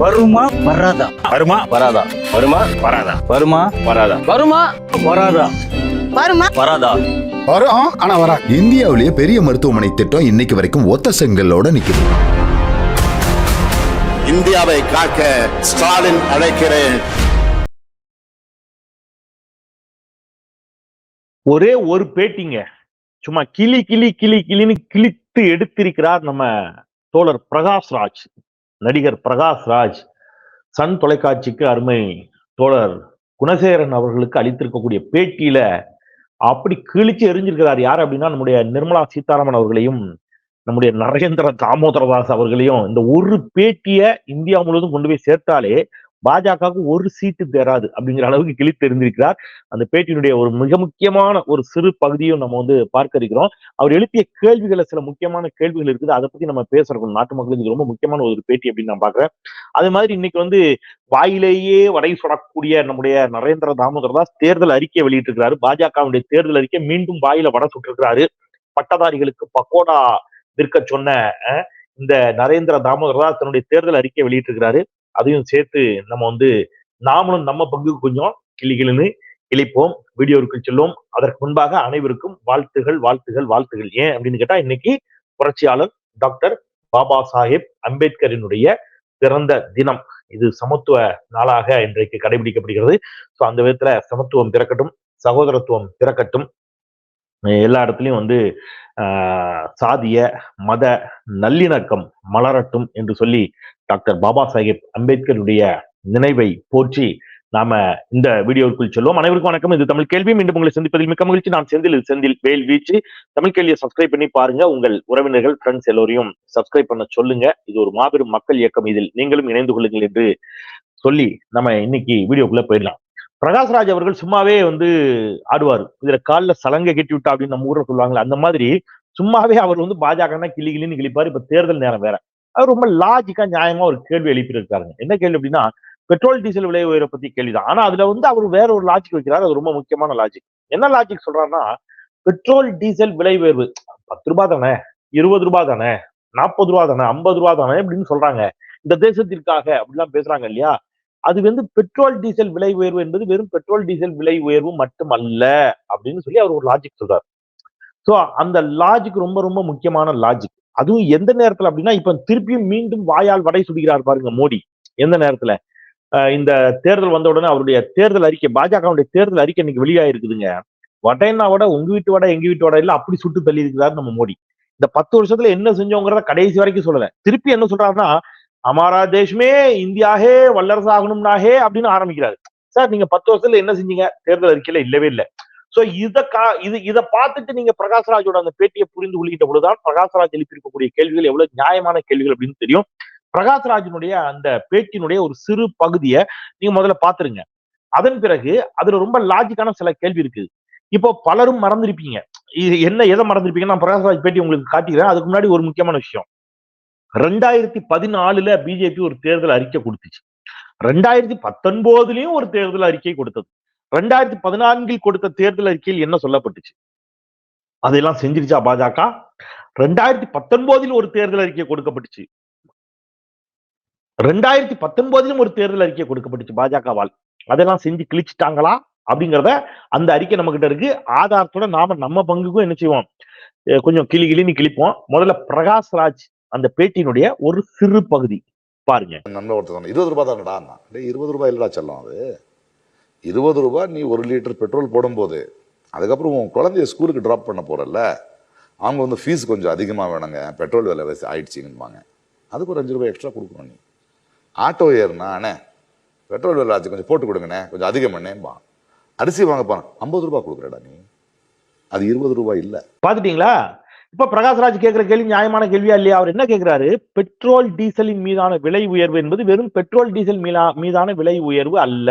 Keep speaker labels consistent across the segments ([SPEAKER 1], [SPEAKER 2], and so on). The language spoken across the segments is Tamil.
[SPEAKER 1] வருமா வராதா?
[SPEAKER 2] வருமா?
[SPEAKER 1] வராதா? வருமா?
[SPEAKER 2] வராதா?
[SPEAKER 1] வருமா?
[SPEAKER 2] வராதா?
[SPEAKER 1] வருமா? வராதா?
[SPEAKER 3] வருமா?
[SPEAKER 1] வராதா?
[SPEAKER 4] வரும் ஆனா வரா.
[SPEAKER 5] இந்தியாவிலேயே பெரிய மருத்துவமனை திட்டம் இன்னைக்கு வரைக்கும் ஒத்த செங்கல்லோட நிக்குது.
[SPEAKER 6] இந்தியாவை காக்க ஸ்டாலின் அழைக்கிறேன்.
[SPEAKER 2] ஒரே ஒரு பேட்டிங்க. சும்மா கிளி கிளி கிளி கிளின்னு கிழித்து எடுத்திருக்கிறார் நம்ம தோழர் பிரகாஷ் ராஜ் நடிகர் பிரகாஷ் ராஜ் சன் தொலைக்காட்சிக்கு அருமை தோழர் குணசேகரன் அவர்களுக்கு அளித்திருக்கக்கூடிய பேட்டியில அப்படி கிழிச்சு எரிஞ்சிருக்கிறார் யார் அப்படின்னா நம்முடைய நிர்மலா சீதாராமன் அவர்களையும் நம்முடைய நரேந்திர தாமோதரதாஸ் அவர்களையும் இந்த ஒரு பேட்டியை இந்தியா முழுவதும் கொண்டு போய் சேர்த்தாலே பாஜகவுக்கு ஒரு சீட்டு தராது அப்படிங்கிற அளவுக்கு கிழித்து தெரிந்திருக்கிறார் அந்த பேட்டியினுடைய ஒரு மிக முக்கியமான ஒரு சிறு பகுதியும் நம்ம வந்து பார்க்க இருக்கிறோம் அவர் எழுப்பிய கேள்விகளை சில முக்கியமான கேள்விகள் இருக்குது. அதை பத்தி நம்ம பேசுறோம். நாட்டு மக்களுக்கு ரொம்ப முக்கியமான ஒரு பேட்டி அப்படின்னு நான் பாக்குறேன் அதே மாதிரி இன்னைக்கு வந்து வாயிலேயே வடை சுடக்கூடிய நம்முடைய நரேந்திர தாமோதரதாஸ் தேர்தல் அறிக்கை வெளியிட்டிருக்கிறாரு. பாஜகவுடைய தேர்தல் அறிக்கை மீண்டும் வாயில வட சுட்டிருக்கிறாரு. பட்டதாரிகளுக்கு பக்கோடா விற்க சொன்ன இந்த நரேந்திர தாமோதரதாஸ் தன்னுடைய தேர்தல் அறிக்கை வெளியிட்டிருக்கிறாரு. அதையும் சேர்த்து நம்ம வந்து நாமளும் நம்ம பங்குக்கு கொஞ்சம் கிளிகிளின்னு கிழிப்போம் வீடியோவுக்கு செல்லும். அதற்கு முன்பாக அனைவருக்கும் வாழ்த்துகள் வாழ்த்துகள் வாழ்த்துகள். ஏன் அப்படின்னு கேட்டா இன்னைக்கு புரட்சியாளர் டாக்டர் பாபா சாஹேப் அம்பேத்கரினுடைய பிறந்த தினம். இது சமத்துவ நாளாக இன்றைக்கு கடைபிடிக்கப்படுகிறது. ஸோ அந்த விதத்துல சமத்துவம் பிறக்கட்டும் சகோதரத்துவம் பிறக்கட்டும் எல்லா இடத்துலையும் வந்து ஆஹ் சாதிய மத நல்லிணக்கம் மலரட்டும் என்று சொல்லி டாக்டர் பாபா சாஹேப் அம்பேத்கருடைய நினைவை போற்றி நாம இந்த வீடியோவுக்குள் சொல்லுவோம் அனைவருக்கும் வணக்கம். இது தமிழ் கேள்வி. மீண்டும் உங்களை சந்திப்பதில் மிக்க மகிழ்ச்சி. நான் செந்தில். இது செந்தில் வேல் வீச்சு. தமிழ் கேள்வியை சப்ஸ்கிரைப் பண்ணி பாருங்க. உங்கள் உறவினர்கள் ஃப்ரெண்ட்ஸ் எல்லோரையும் சப்ஸ்கிரைப் பண்ண சொல்லுங்க. இது ஒரு மாபெரும் மக்கள் இயக்கம். இதில் நீங்களும் இணைந்து கொள்ளுங்கள் என்று சொல்லி நம்ம இன்னைக்கு வீடியோக்குள்ள போயிடலாம். பிரகாஷ்ராஜ் அவர்கள் சும்மாவே வந்து ஆடுவார். இதுல கால்ல சலங்கை கட்டி விட்டா அப்படின்னு நம்ம ஊர்ல சொல்லுவாங்களே அந்த மாதிரி சும்மாவே அவர் வந்து பாஜகனா கிளி கிளின்னு கிழிப்பாரு. இப்ப தேர்தல் நேரம் வேற. அது ரொம்ப லாஜிக்கா நியாயமா ஒரு கேள்வி எழுப்பியிருக்காருங்க. என்ன கேள்வி அப்படின்னா பெட்ரோல் டீசல் விலை உயர பத்தி கேள்விதான். ஆனா அதுல வந்து அவர் வேற ஒரு லாஜிக் வைக்கிறார். அது ரொம்ப முக்கியமான லாஜிக் என்ன லாஜிக் சொல்றாருன்னா பெட்ரோல் டீசல் விலை உயர்வு பத்து ரூபாய் தானே இருபது ரூபாய் தானே நாற்பது ரூபாய் தானே ஐம்பது ரூபாய் தானே அப்படின்னு சொல்றாங்க. இந்த தேசத்திற்காக அப்படிலாம் பேசுறாங்க இல்லையா? அது வந்து பெட்ரோல் டீசல் விலை உயர்வு என்பது வெறும் பெட்ரோல் டீசல் விலை உயர்வு மட்டுமல்ல அப்படின்னு சொல்லி அவர் ஒரு லாஜிக் சொல்றாரு. ஸோ அந்த லாஜிக் ரொம்ப ரொம்ப முக்கியமான லாஜிக் அதுவும் எந்த நேரத்துல அப்படின்னா இப்ப திருப்பியும் மீண்டும் வாயால் வடை சுடுகிறார் பாருங்க மோடி. எந்த நேரத்துல? இந்த தேர்தல் வந்த உடனே அவருடைய தேர்தல் அறிக்கை பாஜகவுடைய தேர்தல் அறிக்கை இன்னைக்கு வெளியாயிருக்குதுங்க. வடைன்னா வடை உங்க வீட்டு வடை எங்க வீட்டு வடை இல்ல அப்படி சுட்டு தள்ளி இருக்கிறாரு நம்ம மோடி. இந்த பத்து வருஷத்துல என்ன செஞ்சோங்கிறத கடைசி வரைக்கும் சொல்லல. திருப்பி என்ன சொல்றாருன்னா அமாரா தேஷ்மே இந்தியாவே வல்லரசு ஆகணும்னாகே அப்படின்னு ஆரம்பிக்கிறாரு. சார் நீங்க பத்து வருஷத்துல என்ன செஞ்சீங்க? தேர்தல் அறிக்கையில இல்லவே இல்லை. சோ இத கா இது இதை பார்த்துட்டு நீங்க பிரகாஷ்ராஜோட அந்த பேட்டியை புரிந்து கொள்கின்ற பொழுதுதான் பிரகாஷ்ராஜ் எழுப்பியிருக்கக்கூடிய கேள்விகள் எவ்வளவு நியாயமான கேள்விகள் அப்படின்னு தெரியும். பிரகாஷ்ராஜினுடைய அந்த பேட்டியினுடைய ஒரு சிறு பகுதியை நீங்க முதல்ல பாத்துருங்க அதன் பிறகு அதுல ரொம்ப லாஜிக்கான சில கேள்வி இருக்குது. இப்போ பலரும் மறந்துருப்பீங்க. இது என்ன எதை மறந்துருப்பீங்க நான் பிரகாஷ்ராஜ் பேட்டி உங்களுக்கு காட்டிக்கிறேன். அதுக்கு முன்னாடி ஒரு முக்கியமான விஷயம். ரெண்டாயிரத்தி பதினாலுல பிஜேபி ஒரு தேர்தல் அறிக்கை கொடுத்துச்சு. ரெண்டாயிரத்தி பத்தொன்பதுலயும் ஒரு தேர்தல் அறிக்கை கொடுத்தது. ரெண்டாயிரத்தி பதினான்கில் கொடுத்த தேர்தல் அறிக்கையில் என்ன சொல்லப்பட்டுச்சு? அதெல்லாம் செஞ்சிருச்சா பாஜக? ரெண்டாயிரத்தி பத்தொன்பதில் ஒரு தேர்தல் அறிக்கை கொடுக்கப்பட்டுச்சு. ரெண்டாயிரத்தி பத்தொன்பதிலும் ஒரு தேர்தல் அறிக்கை கொடுக்கப்பட்டுச்சு பாஜகவால். அதெல்லாம் செஞ்சு கிழிச்சிட்டாங்களா? அப்படிங்கிறத அந்த அறிக்கை நம்ம கிட்ட இருக்கு. ஆதாரத்தோட நாம நம்ம பங்குக்கும் என்ன செய்வோம்? கொஞ்சம் கிளி கிளின்னு கிழிப்போம். முதல்ல பிரகாஷ் ராஜ் அந்த பேட்டியினுடைய ஒரு சிறு பகுதி. பாருங்க.
[SPEAKER 6] நண்பர் ஒருத்தர் இருபது ரூபாய் தானடா இருபது ரூபாய் இல்லடா செல்லும் அது. இருபது ரூபா நீ ஒரு லிட்டர் பெட்ரோல் போடும்போது அதுக்கப்புறம் உன் குழந்தைய ஸ்கூலுக்கு ட்ராப் பண்ண போகிறல்ல அவங்க வந்து ஃபீஸ் கொஞ்சம் அதிகமாக வேணுங்க பெட்ரோல் விலை வசி ஆயிடுச்சிங்கன்பாங்க அதுக்கு ஒரு அஞ்சு ரூபாய் எக்ஸ்ட்ரா கொடுக்கணும் நீ. ஆட்டோ ஏறுனா அண்ணே பெட்ரோல் விலை ஆச்சு கொஞ்சம் போட்டு கொடுங்கண்ணே கொஞ்சம் அதிகம் பண்ணேன்பா அரிசி வாங்க ஐம்பது ரூபாய் கொடுக்குறடா நீ. அது இருபது ரூபாய் இல்லை.
[SPEAKER 2] பார்த்துட்டீங்களா? இப்ப பிரகாஷ்ராஜ் கேட்கிற கேள்வி நியாயமான கேள்வியா இல்லையா? அவர் என்ன கேட்கிறாரு பெட்ரோல் டீசலின் மீதான விலை உயர்வு என்பது வெறும் பெட்ரோல் டீசல் மீதான விலை உயர்வு அல்ல.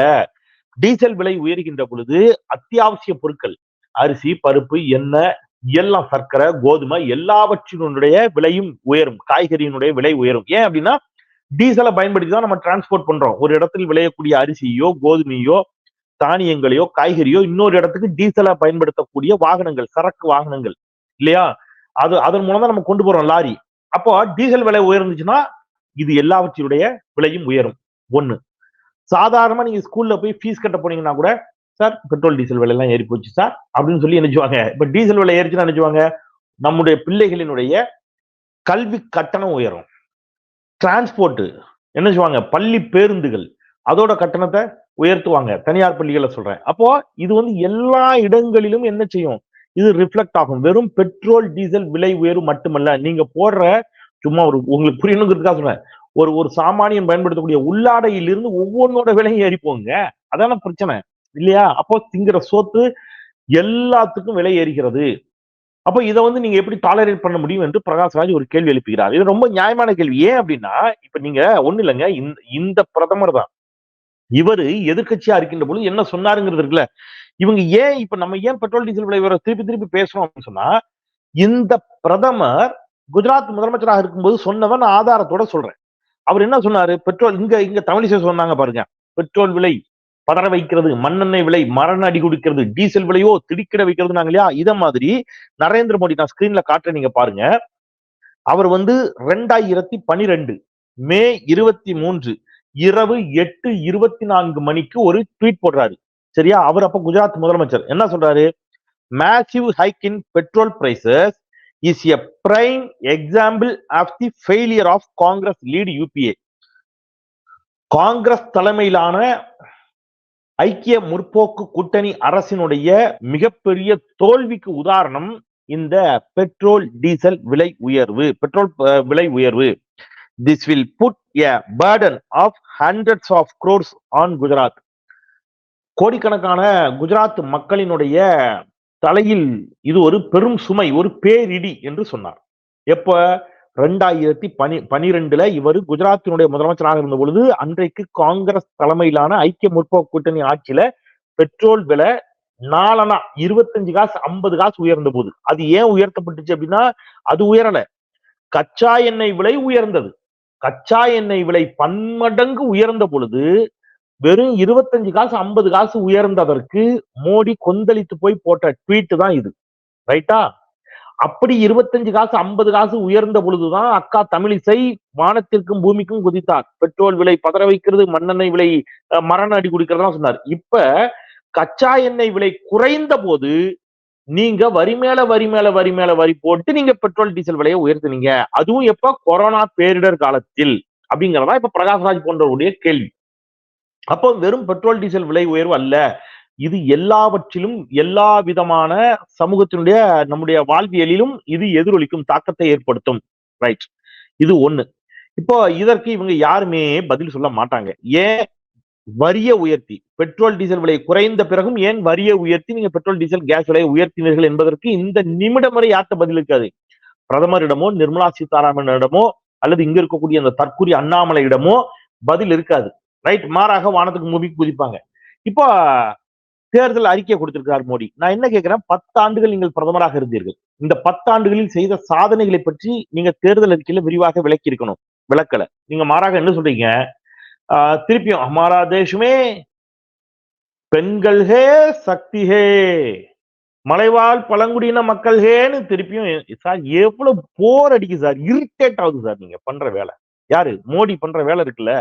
[SPEAKER 2] டீசல் விலை உயர்கின்ற பொழுது அத்தியாவசிய பொருட்கள் அரிசி பருப்பு எண்ணெய் எல்லாம் சர்க்கரை கோதுமை எல்லாவற்றினுடைய விலையும் உயரும். காய்கறியினுடைய விலை உயரும். ஏன் அப்படின்னா டீசலை பயன்படுத்தி தான் நம்ம டிரான்ஸ்போர்ட் பண்றோம். ஒரு இடத்தில் விளையக்கூடிய அரிசியோ கோதுமையோ தானியங்களையோ காய்கறியோ இன்னொரு இடத்துக்கு டீசலை பயன்படுத்தக்கூடிய வாகனங்கள் சரக்கு வாகனங்கள் இல்லையா? அது அதன் மூலம் தான் நம்ம கொண்டு போறோம் லாரி. அப்போ டீசல் விலை உயர்ந்துச்சுன்னா இது எல்லாவற்றினுடைய விலையும் உயரும். ஒண்ணு. சாதாரணமாக நீங்கள் ஸ்கூலில் போய் ஃபீஸ் கட்ட போனீங்கன்னா கூட சார் பெட்ரோல் டீசல் விலையெல்லாம் ஏறி போச்சு சார் அப்படின்னு சொல்லி நினைச்சுவாங்க. இப்போ டீசல் விலை ஏறிச்சுன்னா நினைச்சுவாங்க. நம்முடைய பிள்ளைகளினுடைய கல்வி கட்டணம் உயரும். டிரான்ஸ்போர்ட்டு என்ன சொல்லுவாங்க பள்ளி பேருந்துகள் அதோட கட்டணத்தை உயர்த்துவாங்க. தனியார் பள்ளிகளை சொல்றேன். அப்போ இது வந்து எல்லா இடங்களிலும் என்ன செய்யும்? இது ரிஃப்ளெக்ட் ஆகும். வெறும் பெட்ரோல் டீசல் விலை உயர்வு மட்டுமல்ல நீங்க போடுற சும்மா ஒரு உங்களுக்கு புரியணுங்கிறதுக்காக சொல்றேன். ஒரு ஒரு சாமானியன் பயன்படுத்தக்கூடிய உள்ளாடையிலிருந்து ஒவ்வொன்னோட விலையும் ஏறி போங்க அதான பிரச்சனை. இல்லையா? அப்போ திங்கிற சோத்து எல்லாத்துக்கும் விலை ஏறுகிறது. அப்போ இதை வந்து நீங்க எப்படி டாலரேட் பண்ண முடியும் என்று பிரகாஷ்ராஜ் ஒரு கேள்வி எழுப்புகிறார். இது ரொம்ப நியாயமான கேள்வி. ஏன் அப்படின்னா இப்ப நீங்க ஒண்ணு இல்லைங்க. இந்த இந்த பிரதமர் தான். இவரு எதிர்க்கட்சியா இருக்கின்ற பொழுது என்ன சொன்னாருங்கிறது இருக்குல்ல. இவங்க ஏன் இப்ப நம்ம ஏன் பெட்ரோல் டீசல் விலை வர திருப்பி திருப்பி பேசுறோம் அப்படின்னு சொன்னா இந்த பிரதமர் குஜராத் முதலமைச்சராக இருக்கும்போது சொன்னவன் ஆதாரத்தோட சொல்றேன். அவர் என்ன சொன்னாரு? பெட்ரோல் இங்க இங்க தமிழிசை சொன்னாங்க பாருங்க. பெட்ரோல் விலை பதற வைக்கிறது மண்ணெண்ணெய் விலை மரண அடி குடிக்கிறது டீசல் விலையோ திடுக்கிட வைக்கிறதுனாங்க இல்லையா? இதை மாதிரி நரேந்திர மோடி நான் ஸ்கிரீன்ல காட்டுறேன் நீங்க பாருங்க. அவர் வந்து ரெண்டாயிரத்தி பனிரெண்டு மே இருபத்தி மூன்று இரவு எட்டு இருபத்தி நான்கு மணிக்கு ஒரு ட்வீட் போடுறாரு. சரியா? அவர் அப்ப குஜராத் முதலமைச்சர். என்ன சொல்றாரு? Massive hike in petrol prices is a prime example of the failure of Congress led UPA Congress தலைமையிலான ஐக்கிய முற்போக்கு கூட்டணி அரசினுடைய மிகப்பெரிய தோல்விக்கு உதாரணம் இந்த பெட்ரோல் டீசல் விலை உயர்வு பெட்ரோல் விலை உயர்வு. This will put a burden of hundreds of crores on Gujarat கோடிக்கணக்கான குஜராத் மக்களினுடைய தலையில் இது ஒரு பெரும் சுமை ஒரு பேரிடி என்று சொன்னார். எப்ப? ரெண்டாயிரத்தி பனி பனிரெண்டுல இவர் குஜராத்தினுடைய முதலமைச்சராக இருந்த பொழுது அன்றைக்கு காங்கிரஸ் தலைமையிலான ஐக்கிய முற்போக்கு கூட்டணி ஆட்சியில பெட்ரோல் விலை நாலனா இருபத்தஞ்சு காசு ஐம்பது காசு உயர்ந்த போது. அது ஏன் உயர்த்தப்பட்டுச்சு அப்படின்னா அது உயரல. கச்சா எண்ணெய் விலை உயர்ந்தது. கச்சா எண்ணெய் விலை பன்மடங்கு உயர்ந்த பொழுது வெறும் இருபத்தஞ்சு காசு ஐம்பது காசு உயர்ந்ததற்கு மோடி கொந்தளித்து போய் போட்ட ட்வீட் தான் இது. ரைட்டா அப்படி இருபத்தஞ்சு காசு ஐம்பது காசு உயர்ந்த பொழுதுதான் அக்கா தமிழிசை வானத்திற்கும் பூமிக்கும் குதித்தார். பெட்ரோல் விலை பதற வைக்கிறது மண்ணெண்ணெய் விலை மரண அடி குடிக்கிறதா சொன்னார். இப்ப கச்சா எண்ணெய் விலை குறைந்த போது நீங்க வரி மேல வரி மேல வரி மேல வரி போட்டு நீங்க பெட்ரோல் டீசல் விலையை உயர்த்துனீங்க. அதுவும் எப்ப? கொரோனா பேரிடர் காலத்தில். அப்படிங்கறதா இப்ப பிரகாஷ்ராஜ் போன்றவருடைய கேள்வி. அப்போ வெறும் பெட்ரோல் டீசல் விலை உயர்வு அல்ல. இது எல்லாவற்றிலும் எல்லா விதமான சமூகத்தினுடைய நம்முடைய வாழ்வியலிலும் இது எதிரொலிக்கும் தாக்கத்தை ஏற்படுத்தும். ரைட் இது ஒண்ணு. இப்போ இதற்கு இவங்க யாருமே பதில் சொல்ல மாட்டாங்க. ஏன்? வரிய உயர்த்தி. பெட்ரோல் டீசல் விலை குறைந்த பிறகும் ஏன் வரிய உயர்த்தி? நீங்க பெட்ரோல் டீசல் கேஸ் விலையை உயர்த்தினீர்கள் என்பதற்கு இந்த நிமிடம் வரை யார்கிட்ட பதில் இருக்காது பிரதமரிடமோ நிர்மலா சீதாராமனிடமோ அல்லது இங்க இருக்கக்கூடிய அந்த தற்கூரி அண்ணாமலையிடமோ பதில் இருக்காது. ரைட் மாறாக வானத்துக்கு மூவி குதிப்பாங்க. இப்போ தேர்தல் அறிக்கை கொடுத்திருக்கிறார் மோடி. நான் என்ன கேட்கிறேன்? பத்தாண்டுகள் நீங்கள் பிரதமராக இருந்தீர்கள். இந்த பத்தாண்டுகளில் செய்த சாதனைகளை பற்றி நீங்க தேர்தல் அறிக்கையில விரிவாக விளக்கி இருக்கணும். விளக்கல. நீங்க மாறாக என்ன சொல்றீங்க? ஆஹ் திருப்பியும் ஹமாரா தேசமே பெண்கள் ஹே சக்தி ஹே மலைவாழ் பழங்குடியின மக்கள் ஹேன்னு திருப்பியும் சார் எவ்வளவு போர் அடிக்குது சார். இரிட்டேட் ஆகுது சார் நீங்க பண்ற வேலை. யாரு? மோடி பண்ற வேலை இருக்குல்ல.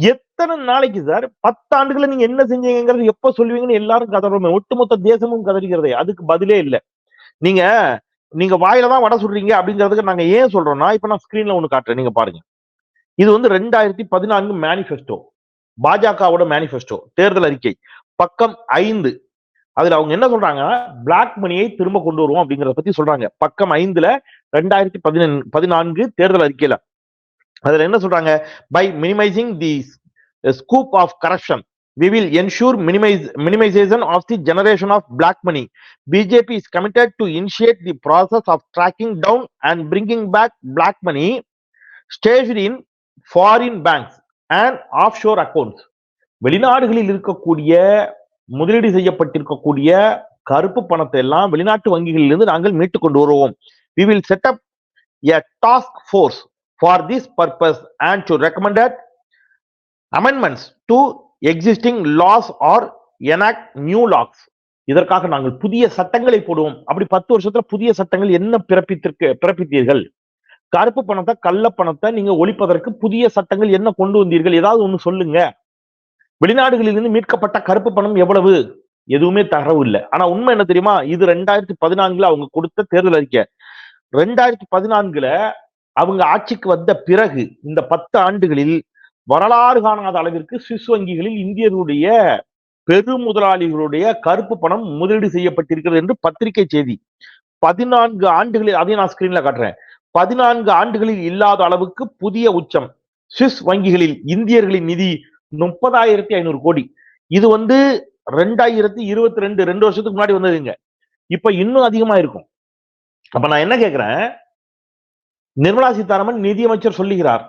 [SPEAKER 2] எத்தனை நாளைக்கு சார்? பத்தாண்டுகளை நீங்க என்ன செஞ்சீங்கிறது எப்ப சொல்லுவீங்கன்னு எல்லாரும் கதறோமே. ஒட்டுமொத்த தேசமும் கதறிக்கிறதே அதுக்கு பதிலே இல்ல. நீங்க நீங்க வாயில தான் வடை சுடுறீங்க அப்படிங்கிறதுக்கு நாங்க ஏன் சொல்றோம்னா இப்ப நான் ஸ்கிரீன்ல ஒண்ணு காட்டுறேன். நீங்க பாருங்க. இது வந்து ரெண்டாயிரத்தி பதினான்கு மேனிஃபெஸ்டோ பாஜகவோட மேனிஃபெஸ்டோ தேர்தல் அறிக்கை. பக்கம் ஐந்து. அதுல அவங்க என்ன சொல்றாங்க பிளாக் மணியை திரும்ப கொண்டு வருவோம் அப்படிங்கறத பத்தி சொல்றாங்க. பக்கம் ஐந்துல ரெண்டாயிரத்தி பதினெண் பதினான்கு தேர்தல் அறிக்கையில. அதுல என்ன சொல்றாங்க by minimising the scope of corruption we will ensure minimize, minimization of the generation of black money. BJP is committed to initiate the process of tracking down and bringing back black money staged in foreign banks and offshore accounts. வெளிநாடுகளில் இருக்கக்கூடிய முதலீடு செய்யப்பட்டிருக்கக்கூடிய கருப்பு பணத்தை எல்லாம் வெளிநாட்டு வங்கிகளிலிருந்து நாங்கள் மீட்டு கொண்டு வருவோம் we will set up a task force for this purpose and to recommended amendments to existing laws or enact new laws. இதற்காக நாங்கள் புதிய சட்டங்களை போடுவோம். அப்படி பத்து வருஷத்துல புதிய சட்டங்கள் என்ன பிறப்பித்திருக்கு பிறப்பித்தீர்கள்? கருப்பு பணத்தை கள்ள பணத்தை நீங்க ஒழிப்பதற்கு புதிய சட்டங்கள் என்ன கொண்டு வந்தீர்கள்? ஏதாவது ஒண்ணு சொல்லுங்க. வெளிநாடுகளிலிருந்து மீட்கப்பட்ட கருப்பு பணம் எவ்வளவு? எதுவுமே தகவல் இல்லை. ஆனா உண்மை என்ன தெரியுமா? இது ரெண்டாயிரத்தி பதினான்குல அவங்க கொடுத்த தேர்தல் அறிக்கை. ரெண்டாயிரத்தி பதினான்குல அவங்க ஆட்சிக்கு வந்த பிறகு இந்த பத்து ஆண்டுகளில் வரலாறு காணாத அளவிற்கு சுவிஸ் வங்கிகளில் இந்தியர்களுடைய பெருமுதலாளிகளுடைய கருப்பு பணம் முதலீடு செய்யப்பட்டிருக்கிறது என்று பத்திரிகை செய்தி. பதினான்கு ஆண்டுகளில் அதையும் நான் ஸ்கிரீன்ல காட்டுறேன். பதினான்கு ஆண்டுகளில் இல்லாத அளவுக்கு புதிய உச்சம். சுவிஸ் வங்கிகளில் இந்தியர்களின் நிதி முப்பதாயிரத்தி ஐநூறு கோடி. இது வந்து ரெண்டாயிரத்தி இருபத்தி ரெண்டு ரெண்டு வருஷத்துக்கு முன்னாடி வந்ததுங்க. இப்ப இன்னும் அதிகமா இருக்கும் அப்ப நான் என்ன கேக்குறேன்? நிர்மலா சீதாராமன் நிதியமைச்சர் சொல்லுகிறார்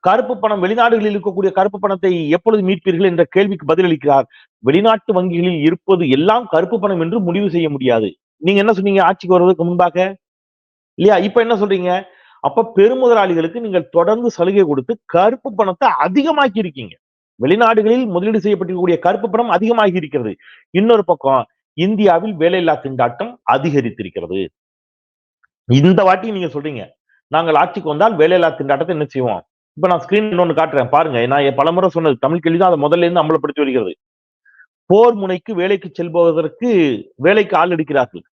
[SPEAKER 2] கருப்பு பணம் வெளிநாடுகளில் இருக்கக்கூடிய கருப்பு பணத்தை எப்பொழுது மீட்பீர்கள்? என்ற கேள்விக்கு பதிலளிக்கிறார் வெளிநாட்டு வங்கிகளில் இருப்பது எல்லாம் கருப்பு பணம் என்று முடிவு செய்ய முடியாது. நீங்க என்ன சொன்னீங்க? ஆட்சிக்கு வருவதற்கு முன்பாக? இல்லையா? இப்ப என்ன சொல்றீங்க? அப்ப பெருமுதலாளிகளுக்கு நீங்கள் தொடர்ந்து சலுகை கொடுத்து கருப்பு பணத்தை அதிகமாக்கி இருக்கீங்க. வெளிநாடுகளில் முதலீடு செய்யப்பட்டிருக்கக்கூடிய கருப்பு பணம் அதிகமாகி இருக்கிறது. இன்னொரு பக்கம் இந்தியாவில் வேலையில்லா திண்டாட்டம் அதிகரித்திருக்கிறது. இந்த வாட்டி நீங்க சொல்றீங்க நாங்கள் ஆட்சிக்கு வந்தால் வேலையில்லா திண்டாட்டத்தை என்ன செய்வோம்? இப்ப நான் ஸ்கிரீன் இன்னொன்று காட்டுறேன் பாருங்க. நான் பலமுறை சொன்னது தமிழ் கேள்வி தான் அதை முதல்ல இருந்து அமலப்படுத்தி வருகிறது. போர் முனைக்கு வேலைக்கு செல்பவதற்கு வேலைக்கு ஆள் எடுக்கிறார்கள்.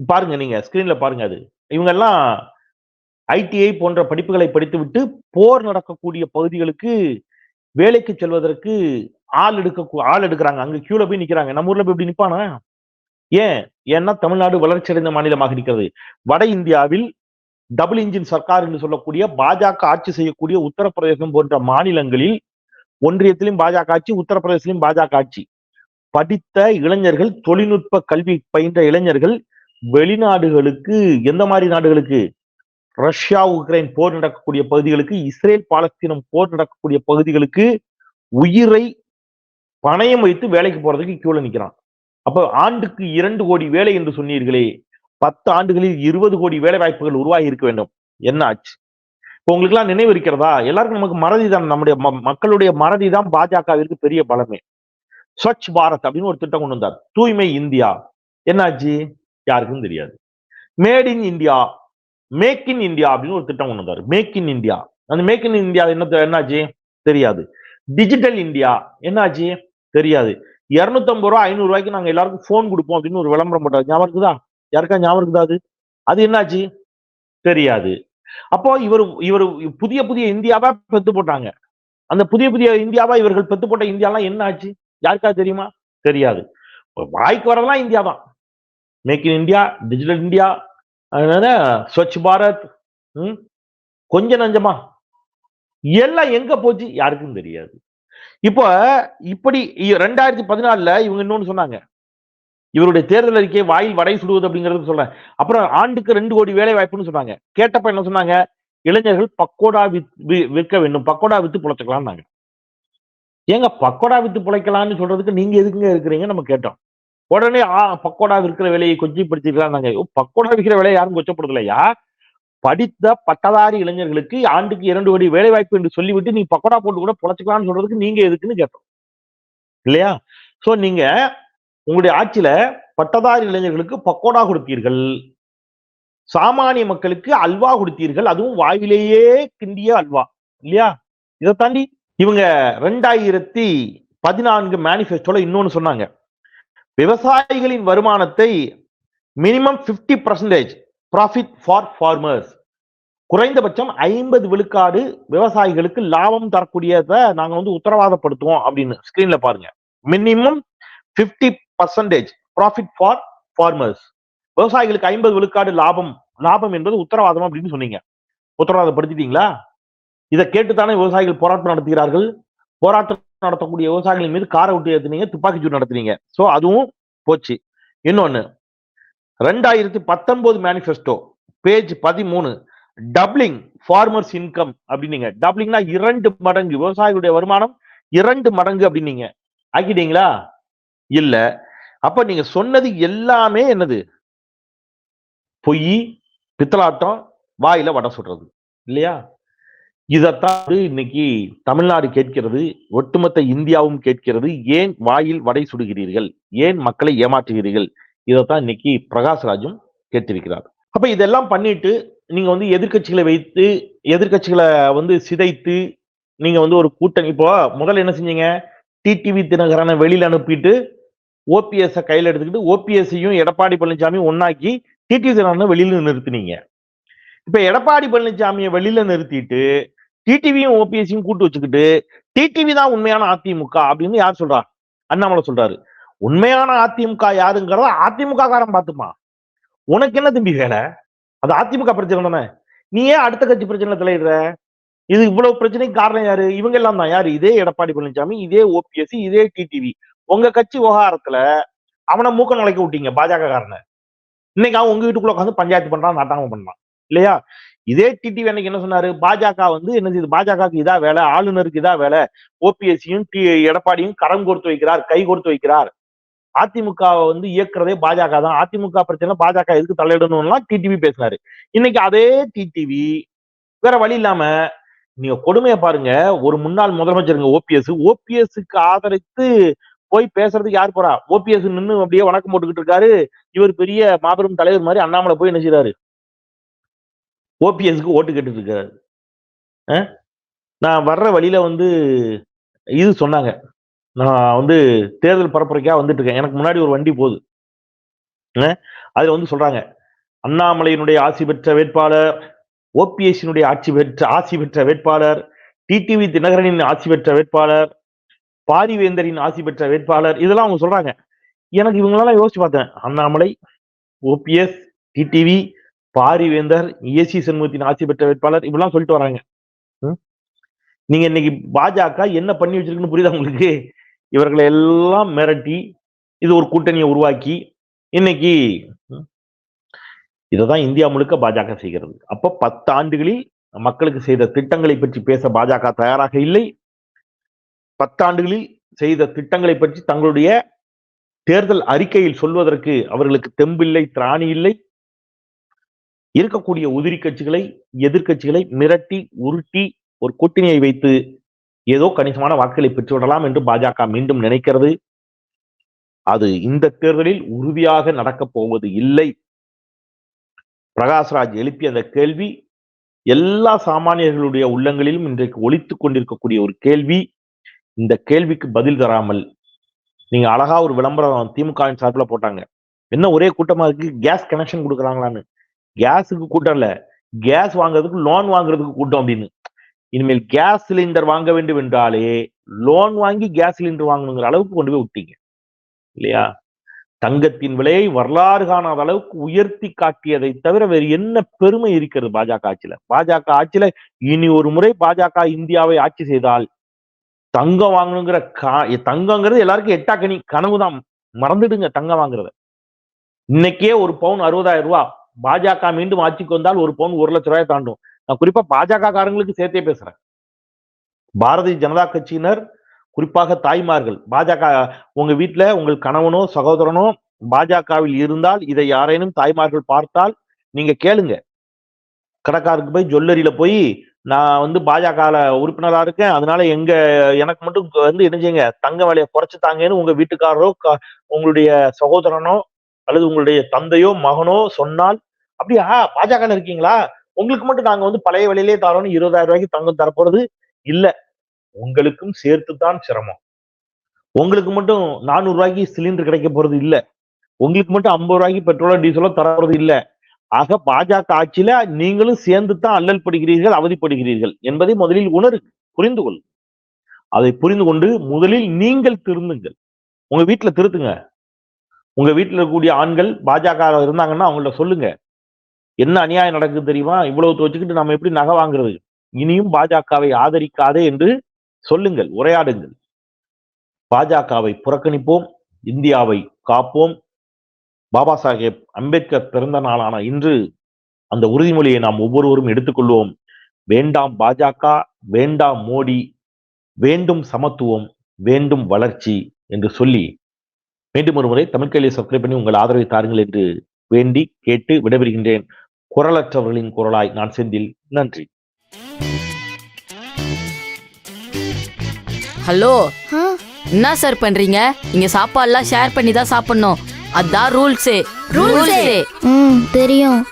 [SPEAKER 2] பாருங்க நீங்க ஸ்கிரீன்ல பாருங்க அது. இவங்க எல்லாம் ஐடிஐ போன்ற படிப்புகளை படித்துவிட்டு போர் நடக்கக்கூடிய பகுதிகளுக்கு வேலைக்கு செல்வதற்கு ஆள் எடுக்க ஆள் எடுக்கிறாங்க. அங்க கியூல போய் நிக்கிறாங்க. நம்ம ஊர்ல போய் இப்படி நிப்பானா? ஏன்? ஏன்னா தமிழ்நாடு வளர்ச்சி அடைந்த மாநிலமாக இருக்கிறது. வட இந்தியாவில் டபுள் இன்ஜின் சர்க்கார் என்று சொல்லக்கூடிய பாஜக ஆட்சி செய்யக்கூடிய உத்தரப்பிரதேசம் போன்ற மாநிலங்களில் ஒன்றியத்திலும் பாஜக ஆட்சி உத்தரப்பிரதேசத்திலும் பாஜக ஆட்சி. படித்த இளைஞர்கள் தொழில்நுட்ப கல்வி பயின்ற இளைஞர்கள் வெளிநாடுகளுக்கு எந்த மாதிரி நாடுகளுக்கு? ரஷ்யா உக்ரைன் போர் நடக்கக்கூடிய பகுதிகளுக்கு இஸ்ரேல் பாலஸ்தீனம் போர் நடக்கக்கூடிய பகுதிகளுக்கு உயிரை பணயம் வைத்து வேலைக்கு போறதுக்கு கீழே நிக்கிறான். அப்ப ஆண்டுக்கு இரண்டு கோடி வேலை என்று சொன்னீர்களே பத்து ஆண்டுகளில் இருபது கோடி வேலை வாய்ப்புகள் உருவாகி இருக்க வேண்டும். என்ன ஆச்சு இப்போ உங்களுக்கு எல்லாம் நினைவு இருக்கிறதா? எல்லாருக்கும் நமக்கு மறதி தான் நம்முடைய ம- மக்களுடைய மறதி தான் பாஜகவிற்கு பெரிய பலமே. ஸ்வச் பாரத் அப்படின்னு ஒரு திட்டம் கொண்டு வந்தார். தூய்மை இந்தியா. என்னாச்சு? யாருக்கும் தெரியாது. Made in India. Make in India அப்படின்னு ஒரு திட்டம் கொண்டு வந்தார். Make in India. அந்த மேக் இன் இந்தியா என்ன என்னாச்சு? தெரியாது. Digital India. என்னாச்சு? தெரியாது. இரநூத்தம்பது ரூபா ஐநூறு ரூபாய்க்கு நாங்க எல்லாருக்கும் ஃபோன் கொடுப்போம் அப்படின்னு ஒரு விளம்பரம் போட்டார். ஞாபகம் இருக்குதா? யாருக்கா ஞாபகம் இருக்குதா அது? அது என்னாச்சு? தெரியாது. அப்போ இவர் இவர் புதிய புதிய இந்தியாவா பெத்து போட்டாங்க. அந்த புதிய புதிய இந்தியாவா இவர்கள் பெத்து போட்ட இந்தியாலாம் என்ன ஆச்சு? யாருக்கா தெரியுமா? தெரியாது. வாய்க்கு வரதெல்லாம் இந்தியா தான். Make in India digital India அதனால ஸ்வச் பாரத் கொஞ்சம் நஞ்சமா. எல்லாம் எங்க போச்சு? யாருக்கும் தெரியாது. இப்போ இப்படி ரெண்டாயிரத்தி பதினாலுல இவங்க இன்னொன்னு சொன்னாங்க. இவருடைய தேர்தல் அறிக்கை வாயில் வடை சுடுவது அப்படிங்கிறது சொல்றேன். அப்புறம் ஆண்டுக்கு ரெண்டு கோடி வேலை வாய்ப்புன்னு சொன்னாங்க. கேட்டப்ப என்ன சொன்னாங்க? இளைஞர்கள் பக்கோடா வித் வி- விற்க வேண்டும். பக்கோடா வித்து பிழைச்சுக்கலாம்னாங்க ஏங்க பக்கோடா வித்து பிழைக்கலாம்னு சொல்றதுக்கு நீங்க எதுக்குங்க இருக்கிறீங்க நம்ம கேட்டோம். உடனே ஆ பக்கோடா விற்கிற விலையை ஓ பக்கோடா விற்கிற விலையை யாரும் கொச்சப்படுத்தலையா? படித்த பட்டதாரி இளைஞர்களுக்கு ஆண்டுக்கு இரண்டு கோடி வேலை வாய்ப்பு என்று சொல்லிவிட்டு நீங்க பக்கோடா போட்டு கூட பொழைச்சுக்கலாம்னு சொல்றதுக்கு நீங்க எதுக்குன்னு கேட்டோம். இல்லையா? சோ நீங்க உங்களுடைய ஆட்சியில பட்டதாரி இளைஞர்களுக்கு பக்கோடா கொடுத்தீர்கள். சாமானிய மக்களுக்கு அல்வா கொடுத்தீர்கள். அதுவும் வாயிலேயே கிண்டிய அல்வா இல்லையா? இதை தாண்டி இவங்க ரெண்டாயிரத்தி பதினான்கு மேனிஃபெஸ்டோல இன்னொன்னு சொன்னாங்க. விவசாயிகளின் வருமானத்தை minimum 50% percentage profit for farmers குறைந்தபட்சம் ஐம்பது விழுக்காடு விவசாயிகளுக்கு லாபம் தரக்கூடியதை நாங்கள் வந்து உத்தரவாதப்படுத்துவோம் அப்படின்னு ஸ்கிரீன்ல பாருங்க. Minimum 50% percentage profit for farmers விவசாயிகளுக்கு ஐம்பது விழுக்காடு லாபம் லாபம் என்பது உத்தரவாதம் அப்படின்னு சொன்னீங்க. உத்தரவாதப்படுத்திட்டீங்களா? இதை கேட்டுத்தானே விவசாயிகள் போராட்டம் நடத்துகிறார்கள். போராட்டம் நடத்தக்கூடிய விவசாயிகள் மீது காரை விட்டு துப்பாக்கி சூடு நடத்துனீங்க. ஸோ அதுவும் போச்சு. இன்னொன்று ரெண்டாயிரத்தி பத்தொன்பது மேனிஃபெஸ்டோ பேஜ் பதிமூணு டப்ளிங் ஃபார்மர்ஸ் இன்கம் அப்படின்னீங்க. டப்ளிங்னா இரண்டு மடங்கு. விவசாயிகளுடைய வருமானம் இரண்டு மடங்கு அப்படின்னீங்க. ஆக்கிட்டீங்களா? இல்லை. அப்ப நீங்க சொன்னது எல்லாமே என்னது? பொய் பித்தலாட்டம் வாயில வடை சுடுறது இல்லையா? இதைத்தான் இன்னைக்கு தமிழ்நாடு கேட்கிறது ஒட்டுமொத்த இந்தியாவும் கேட்கிறது ஏன் வாயில் வடை சுடுகிறீர்கள்? ஏன் மக்களை ஏமாற்றுகிறீர்கள்? இதைத்தான் இன்னைக்கு பிரகாஷ்ராஜும் கேட்டிருக்கிறார். அப்ப இதெல்லாம் பண்ணிட்டு நீங்க வந்து எதிர்க்கட்சிகளை வைத்து எதிர்க்கட்சிகளை வந்து சிதைத்து நீங்க வந்து ஒரு கூட்டணி இப்போ முதல்ல என்ன செஞ்சீங்க? டிடிவி தினகரனை வெளியில அனுப்பிட்டு ஓபிஎஸ் கையில எடுத்துக்கிட்டு ஓபிஎஸ்ஸையும் எடப்பாடி பழனிசாமியும் ஒன்னாக்கி டிடிவி தினகரனை வெளியில நிறுத்துனீங்க. இப்ப எடப்பாடி பழனிசாமியை வெளியில நிறுத்திட்டு டிடிவியும் ஓபிஎஸ்ஸையும் கூட்டு வச்சுக்கிட்டு டிடிவி தான் உண்மையான அதிமுக அப்படின்னு யார் சொல்றா? அண்ணாமலை சொல்றாரு. உண்மையான அதிமுக யாருங்கிறத அதிமுக காரன் பார்த்துமா உனக்கு என்ன தம்பி வேலை? அது அதிமுக பிரச்சனை தானே? நீ ஏன் அடுத்த கட்சி பிரச்சனை தலையிடுற? இது இவ்வளவு பிரச்சனைக்கு காரணம் யாரு? இவங்க எல்லாம் தான். யாரு? இதே எடப்பாடி பழனிசாமி இதே ஓபிஎஸ் இதே டிடிவி உங்க கட்சி விவகாரத்துல அவனை மூக்க நுழைக்க விட்டீங்க பாஜக காரனை. இன்னைக்கு அவன் உங்க வீட்டுக்குள்ள உட்காந்து பஞ்சாயத்து பண்றான் நாட்டாம பண்றான். இல்லையா? இதே டிடிவி அன்னைக்கு என்ன சொன்னாரு? பாஜக வந்து என்ன செய்யுது பாஜகவுக்கு இதா வேலை ஆளுநருக்கு இதா வேலை. ஓபிஎஸ்சியும் டி எடப்பாடியும் கரம் கோர்த்து வைக்கிறார் கை கோர்த்து வைக்கிறார். அதிமுகவை வந்து இயக்குறதே பாஜக தான். அதிமுக பிரச்சனை பாஜக எதுக்கு தலையிடணும்லாம் டிடிவி பேசினாரு. இன்னைக்கு அதே டிடிவி வேற வழி இல்லாம நீங்க கொடுமையை பாருங்க. ஒரு முன்னாள் முதலமைச்சருங்க ஓபிஎஸ் ஓபிஎஸ்க்கு ஆதரித்து போய் பேசுறதுக்கு யார் போறா? ஓபிஎஸ் நின்று அப்படியே வணக்கம் போட்டுக்கிட்டு இருக்காரு. இவர் பெரிய மாபெரும் தலைவர் மாதிரி அண்ணாமலை போய் என்ன செய்றாரு? ஓபிஎஸ்க்கு ஓட்டு கேட்டுட்டு இருக்காரு. நான் வர்ற வழியில வந்து இது சொன்னாங்க. நான் வந்து தேர்தல் பரப்புரைக்காக வந்துட்டு இருக்கேன். எனக்கு முன்னாடி ஒரு வண்டி போகுது. அதுல வந்து சொல்றாங்க. அண்ணாமலையினுடைய ஆட்சி பெற்ற வேட்பாளர் ஓபிஎஸ்னுடைய ஆட்சி பெற்ற ஆட்சி பெற்ற வேட்பாளர் டிடிவி தினகரனின் ஆட்சி பெற்ற வேட்பாளர் பாரிவேந்தரின் ஆசி பெற்ற வேட்பாளர் இதெல்லாம் அவங்க சொல்றாங்க. எனக்கு இவங்களெல்லாம் யோசிச்சு பார்த்தேன். Annamalai OPS TTV Parivendhar AC சண்முகத்தின் ஆட்சி பெற்ற வேட்பாளர் இப்படிலாம் சொல்லிட்டு வராங்க. ம்? நீங்க இன்னைக்கு பாஜக என்ன பண்ணி வச்சிருக்குன்னு புரியுதா உங்களுக்கு? இவர்களை எல்லாம் மிரட்டி இது ஒரு கூட்டணியை உருவாக்கி இன்னைக்கு இதைதான் இந்தியா முழுக்க பாஜக செய்கிறது. அப்ப பத்து ஆண்டுகளில் மக்களுக்கு செய்த திட்டங்களை பற்றி பேச பாஜக தயாராக இல்லை. பத்தாண்டுகளில் செய்த திட்டங்களை பற்றி தங்களுடைய தேர்தல் அறிக்கையில் சொல்வதற்கு அவர்களுக்கு தெம்பில்லை திராணி இல்லை. இருக்கக்கூடிய உதிரி கட்சிகளை எதிர்க்கட்சிகளை மிரட்டி உருட்டி ஒரு கூட்டணியை வைத்து ஏதோ கணிசமான வாக்குகளை பெற்றுவிடலாம் என்று பாஜக மீண்டும் நினைக்கிறது. அது இந்த தேர்தலில் உறுதியாக நடக்கப் போவது இல்லை. பிரகாஷ்ராஜ் எழுப்பிய அந்த கேள்வி எல்லா சாமானியர்களுடைய உள்ளங்களிலும் இன்றைக்கு ஒழித்துக் கொண்டிருக்கக்கூடிய ஒரு கேள்வி. இந்த கேள்விக்கு பதில் தராமல் நீங்க அழகா ஒரு விளம்பரம் திமுகவின் சார்பில் போட்டாங்க. என்ன ஒரே கூட்டமா இருக்கு? கேஸ் கனெக்ஷன் கொடுக்குறாங்களான்னு. கேஸுக்கு கூட்டம் இல்ல. கேஸ் வாங்குறதுக்கு லோன் வாங்குறதுக்கு கூட்டம் அப்படின்னு. இனிமேல் கேஸ் சிலிண்டர் வாங்க வேண்டும் என்றாலே லோன் வாங்கி கேஸ் சிலிண்டர் வாங்கணுங்கிற அளவுக்கு கொண்டு போய் விட்டீங்க. இல்லையா? தங்கத்தின் விலையை வரலாறு காணாத அளவுக்கு உயர்த்தி காட்டியதை தவிர வேறு என்ன பெருமை இருக்கிறது பாஜக ஆட்சியில? பாஜக ஆட்சியில இனி ஒரு முறை பாஜக இந்தியாவை ஆட்சி செய்தால் தங்கம் வாங்கணுங்கிற கா தங்கங்கிறது எல்லாருக்கும் எட்டாக்கணி கனவுதான் மறந்துடுங்க தங்கம் வாங்குறத. இன்னைக்கே ஒரு பவுன் அறுபதாயிரம் ரூபா. பாஜக மீண்டும் ஆட்சிக்கு வந்தால் ஒரு பவுன் ஒரு லட்ச ரூபாய் தாண்டும். நான் குறிப்பா பாஜக காரங்களுக்கு சேர்த்தே பேசுறேன். பாரதிய ஜனதா கட்சியினர் குறிப்பாக தாய்மார்கள் பாஜக உங்க வீட்டுல உங்கள் கணவனோ சகோதரனோ பாஜகவில் இருந்தால் இதை யாரேனும் தாய்மார்கள் பார்த்தால் நீங்க கேளுங்க. கடைக்காருக்கு போய் ஜுவல்லரியில போய் நான் வந்து பாஜகவில் உறுப்பினராக இருக்கேன். அதனால எங்க எனக்கு மட்டும் வந்து என்ன தங்க விலையை குறைச்சு தாங்கன்னு உங்க வீட்டுக்காரரோ க- உங்களுடைய சகோதரனோ அல்லது உங்களுடைய தந்தையோ மகனோ சொன்னால் அப்படியா பாஜக இருக்கீங்களா? உங்களுக்கு மட்டும் நாங்க வந்து பழைய விலையிலே தரோம்னு இருபதாயிரம் ரூபாய்க்கு தங்கம் தரப்போறது இல்ல. உங்களுக்கும் சேர்த்துத்தான் சிரமம். உங்களுக்கு மட்டும் நானூறு ரூபாய்க்கு சிலிண்டர் கிடைக்க போறது இல்ல. உங்களுக்கு மட்டும் ஐம்பது ரூபாய்க்கு பெட்ரோலோ டீசலோ தரப்போறது இல்லை. ஆக பாஜக ஆட்சியில நீங்களும் சேர்ந்து தான் அல்லல் படுகிறீர்கள் அவதிப்படுகிறீர்கள் என்பதை முதலில் உணரு புரிந்து கொள் அதை புரிந்து கொண்டு முதலில் நீங்கள் திருந்துங்கள். உங்க வீட்டுல திருத்துங்க. உங்க வீட்டுல இருக்கக்கூடிய ஆண்கள் பாஜக இருந்தாங்கன்னா அவங்கள சொல்லுங்க. என்ன அநியாயம் நடக்குது தெரியுமா? இவ்வளவு வச்சுக்கிட்டு நம்ம எப்படி நகை வாங்குறது? இனியும் பாஜகவை ஆதரிக்காதே என்று சொல்லுங்கள் உரையாடுங்கள். பாஜகவை புறக்கணிப்போம் இந்தியாவை காப்போம் பாபா சாஹேப் அம்பேத்கர் பிறந்த நாளான இன்று அந்த உறுதிமொழியை நாம் ஒவ்வொருவரும் எடுத்துக்கொள்வோம். வேண்டாம் பாஜக வேண்டாம் மோடி வேண்டும் சமத்துவம் வேண்டும் வளர்ச்சி என்று சொல்லி மீண்டும் ஒரு முறை தமிழ் கேள்வியை சப்ஸ்கிரைப் பண்ணி உங்கள் ஆதரவை தாருங்கள் என்று வேண்டி கேட்டு விடைபெறுகின்றேன். குரலற்றவர்களின் குரலாய் நான் செந்தில். நன்றி.
[SPEAKER 3] ஹலோ. என்ன சார் பண்றீங்க? இங்க சாப்பாடுலாம் ஷேர் பண்ணி தான் சாப்பிடணும். அதான் ரூல்ஸே. ரூல்ஸே.
[SPEAKER 4] ம் தெரியும்.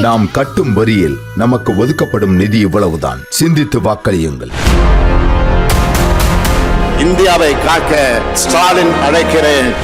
[SPEAKER 5] நாம் கட்டும் வரியில் நமக்கு ஒதுக்கப்படும் நிதி இவ்வளவுதான். சிந்தித்து வாக்களியுங்கள்.
[SPEAKER 7] இந்தியாவை காக்க ஸ்டாலின் அழைக்கிறேன்.